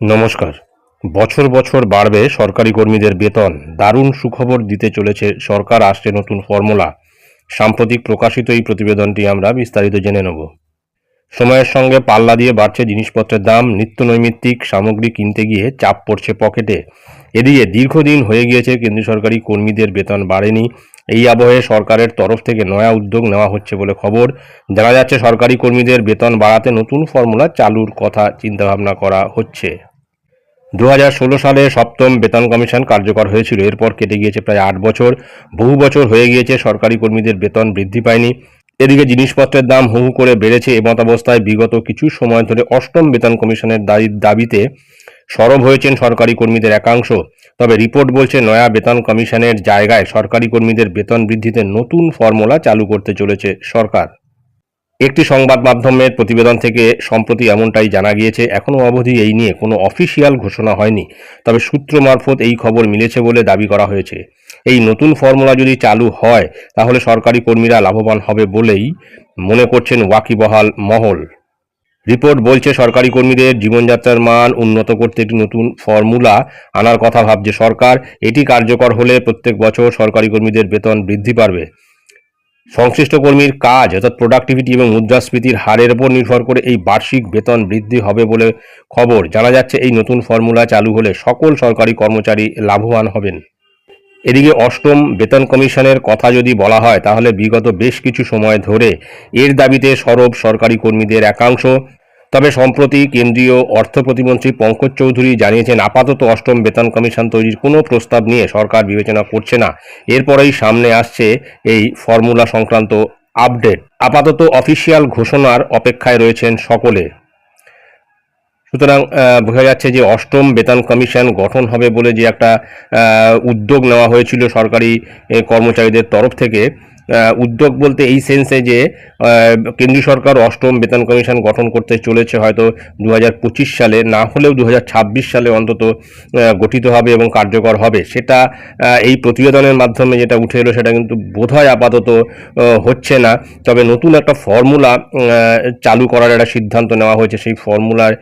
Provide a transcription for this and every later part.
নমস্কার। বছর বছর বাড়বে সরকারি কর্মীদের বেতন। দারুণ সুখবর দিতে চলেছে সরকার, আসছে নতুন ফর্মুলা। সাম্প্রতিক প্রকাশিত এই প্রতিবেদনটি আমরা বিস্তারিত জেনে নেব। সময়ের সঙ্গে পাল্লা দিয়ে বাড়ছে জিনিসপত্রের দাম। নিত্য নৈমিত্তিক সামগ্রী কিনতে গিয়ে চাপ পড়ছে পকেটে। এদিকে দীর্ঘদিন হয়ে গিয়েছে কেন্দ্রীয় সরকারি কর্মীদের বেতন বাড়েনি। এই আবহে সরকারের তরফ থেকে নয়া উদ্যোগ নেওয়া হচ্ছে বলে খবর। জানা যাচ্ছে, সরকারি কর্মীদের বেতন বাড়াতে নতুন ফর্মুলা চালুর কথা চিন্তাভাবনা করা হচ্ছে। দু হাজার ষোলো সালে সপ্তম বেতন কমিশন কার্যকর হয়েছিল। এরপর কেটে গিয়েছে প্রায় আট বছর। বহু বছর হয়ে গিয়েছে সরকারি কর্মীদের বেতন বৃদ্ধি পায়নি। এদিকে জিনিসপত্রের দাম হু করে বেড়েছে। এমতাবস্থায় বিগত কিছু সময় ধরে অষ্টম বেতন কমিশনের দাবি- দাবিতে সরব হয়েছেন সরকারি কর্মীদের একাংশ। তবে রিপোর্ট বলছে, নয়া বেতন কমিশনের জায়গায় সরকারি কর্মীদের বেতন বৃদ্ধিতে নতুন ফর্মুলা চালু করতে চলেছে সরকার। একটি সংবাদ মাধ্যমের প্রতিবেদন থেকে সম্প্রতি এমনটাই জানা গিয়েছে এখনও অবধি এই নিয়ে কোনো অফিসিয়াল ঘোষণা হয়নি। তবে সূত্র মারফত এই খবর মিলেছে বলে দাবি করা হয়েছে। এই নতুন ফর্মুলা যদি চালু হয়, তাহলে সরকারি কর্মীরা লাভবান হবে বলেই মনে করছেন ওয়াকিবহাল মহল। রিপোর্ট বলছে, সরকারি কর্মীদের জীবনযাত্রার মান উন্নত করতে একটি নতুন ফর্মুলা আনার কথা ভাবছে সরকার। এটি কার্যকর হলে প্রত্যেক বছর সরকারি কর্মীদের বেতন বৃদ্ধি পাবে সংশ্লিষ্ট কর্মীর কাজ অর্থাৎ প্রোডাক্টিভিটি এবং মুদ্রাস্ফীতির হারের উপর নির্ভর করে এই বার্ষিক বেতন বৃদ্ধি হবে বলে খবর। জানা যাচ্ছে, এই নতুন ফর্মুলা চালু হলে সকল সরকারি কর্মচারী লাভবান হবেন। এদিকে অষ্টম বেতন কমিশনের কথা যদি বলা হয়, তাহলে বিগত বেশ কিছু সময় ধরে এর দাবিতে সরব সরকারি কর্মীদের একাংশ তবে সম্প্রতি কেন্দ্রীয় অর্থ প্রতিমন্ত্রী পঙ্কজ চৌধুরী জানিয়েছেন, আপাতত অষ্টম বেতন কমিশন তৈরির কোনো প্রস্তাব নিয়ে সরকার বিবেচনা করছে না। এরপরেই সামনে আসছে এই ফর্মুলা সংক্রান্ত আপডেট। আপাতত অফিসিয়াল ঘোষণার অপেক্ষায় রয়েছেন সকলে। সুতরাং বোঝা যাচ্ছে যে অষ্টম বেতন কমিশন গঠন হবে বলে যে একটা উদ্যোগ নেওয়া হয়েছিল সরকারি কর্মচারীদের তরফ থেকে। উদ্যোগ বলতে এই সেন্সে যে কেন্দ্রীয় সরকার অষ্টম বেতন কমিশন গঠন করতে চলেছে হয়তো দু হাজার পঁচিশ সালে, না হলেও দু হাজার ছাব্বিশ সালে অন্তত গঠিত হবে এবং কার্যকর হবে। সেটা এই প্রতিবেদনের মাধ্যমে যেটা উঠে এলো সেটা কিন্তু বোধহয় আপাতত হচ্ছে না। তবে নতুন একটা ফর্মুলা চালু করার একটা সিদ্ধান্ত নেওয়া হয়েছে। সেই ফর্মুলার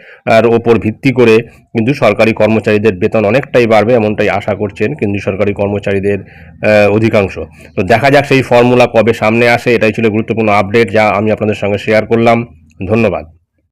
ওপর ভিত্তি করে কিন্তু সরকারি কর্মচারীদের বেতন অনেকটাই বাড়বে এমনটাই আশা করছেন কেন্দ্রীয় সরকারি কর্মচারীদের অধিকাংশ। তো দেখা যাক সেই ফর্মুলা কবে সামনে আসে, এটাই ছিল গুরুত্বপূর্ণ আপডেট যা আমি আপনাদের সঙ্গে শেয়ার করলাম। ধন্যবাদ।